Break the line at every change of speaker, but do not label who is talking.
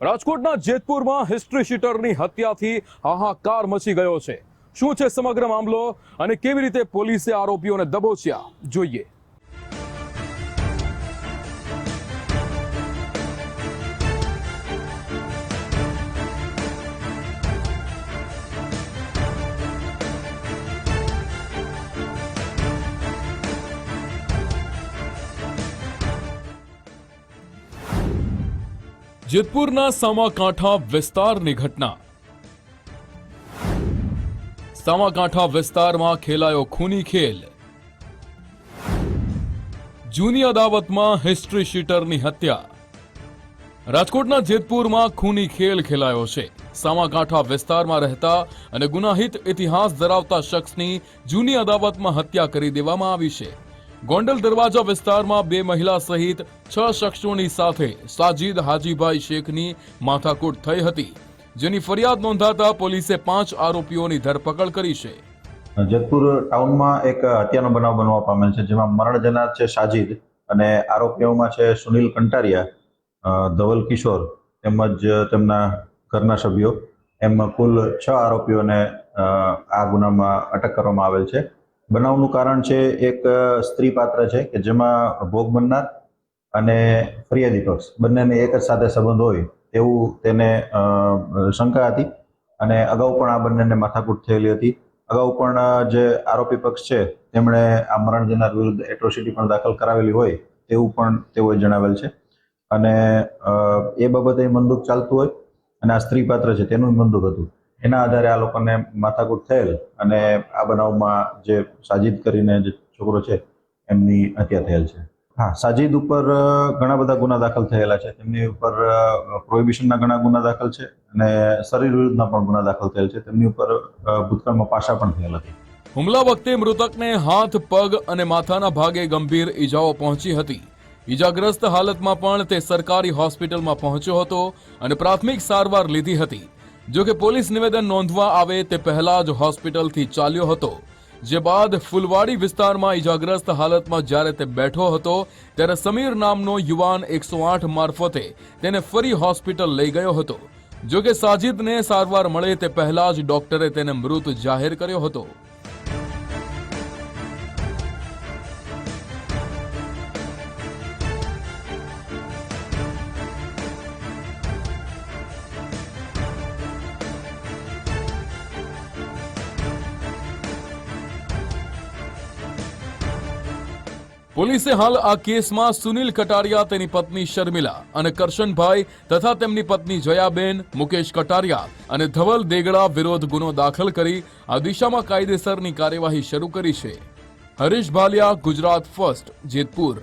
રાજકોટના જેતપુરમાં હિસ્ટ્રી શીટરની હત્યાથી હાહાકાર મચી ગયો છે. શું છે સમગ્ર મામલો અને કેવી રીતે પોલીસે આરોપીઓને દબોચ્યા? જોઈએ. જેતપુરના સામાકાંઠા વિસ્તારની ઘટના. સામાકાંઠા વિસ્તારમાં ખેલાયો ખૂની ખેલ. જૂની અદાવતમાં હિસ્ટ્રી શીટરની હત્યા. રાજકોટના જેતપુરમાં ખૂની ખેલ ખેલાયો છે. સામાકાંઠા વિસ્તારમાં રહેતા અને ગુનાહિત ઇતિહાસ ધરાવતા શખ્સની જૂની અદાવતમાં હત્યા કરી દેવામાં આવી છે. ગોંડલ દરવાજા વિસ્તારમાં બે મહિલા સહિત છ શખ્સોની સાથે સાજીદ હાજીભાઈ શેખની માથાકૂટ થઈ હતી, જેની ફરિયાદ નોંધાતા પોલીસે પાંચ આરોપીઓની ધરપકડ કરી છે.
જેતપુર ટાઉનમાં એક હત્યાનો બનાવ બનવા પામેલ છે, જેમાં મરણ જનાર છે સાજીદ અને આરોપીઓમાં છે સુનિલ કંટારિયા ધવલ કિશોર તેમજ તેમના ઘરના સભ્યો. એમ કુલ છ આરોપીઓને આ ગુનામાં અટક કરવામાં આવેલ છે. બનાવનું કારણ છે એક સ્ત્રી પાત્ર છે કે જેમાં ભોગ બનનાર અને ફરિયાદી પક્ષ. બંનેને એક જ સાથે સંબંધ હોય તેવું તેને શંકા હતી અને અગાઉ પણ આ બંનેને માથાકૂટ થયેલી હતી. અગાઉ પણ જે આરોપી પક્ષ છે તેમણે આ મરણ જનાર વિરુદ્ધ એટ્રોસિટી પણ દાખલ કરાવેલી હોય તેવું પણ તેઓએ જણાવેલ છે. અને એ બાબતે મંદુક ચાલતું હોય અને આ સ્ત્રી પાત્ર છે તેનું મંદુક હતું. એના આધારે આ લોકોને માથાકૂટ થયેલ અને આ બનાવમાં જે સાજીદ કરીને જે છોકરો છે, એમની હત્યા થયેલ છે. હા, સાજીદ ઉપર ઘણા બધા ગુના દાખલ થયેલા છે. તેમની ઉપર પ્રોહિબિશનના ઘણા ગુના દાખલ છે અને શરીર વિરુદ્ધના પણ ગુના દાખલ થયેલ છે. તેમની ઉપર ભૂતકાળમાં પાશા પણ થયેલ હતી.
હુમલા વખતે મૃતકને હાથ, પગ અને માથાના ભાગે ગંભીર ઈજાઓ પહોંચી હતી. ઈજાગ્રસ્ત હાલતમાં પણ તે સરકારી હોસ્પિટલમાં પહોંચ્યો હતો અને પ્રાથમિક સારવાર લીધી હતી. જો કે પોલીસ નિવેદન નોંધવા આવે તે પહેલા જ હોસ્પિટલથી ચાલ્યો હતો. જે બાદ ફુલવાડી વિસ્તારમાં ઈજાગ્રસ્ત હાલતમાં જ્યારે તે બેઠો હતો, ત્યારે સમીર નામનો યુવાન એકસો આઠ મારફતે તેને ફરી હોસ્પિટલ લઈ ગયો હતો. જો કે સાજિદને સારવાર મળે તે પહેલા જ ડોક્ટરે તેને મૃત જાહેર કર્યો હતો. પોલીસે હાલ આ કેસમાં સુનિલ કટારિયા, તેની પત્ની શર્મિલા અને કરશનભાઈ તથા તેમની પત્ની જયાબેન, મુકેશ કટારિયા અને ધવલ દેગડા વિરોધ ગુનો દાખલ કરી આ દિશામાં કાયદેસરની કાર્યવાહી શરૂ કરી છે. હરીશ ભાલિયા, ગુજરાત ફર્સ્ટ, જેતપુર.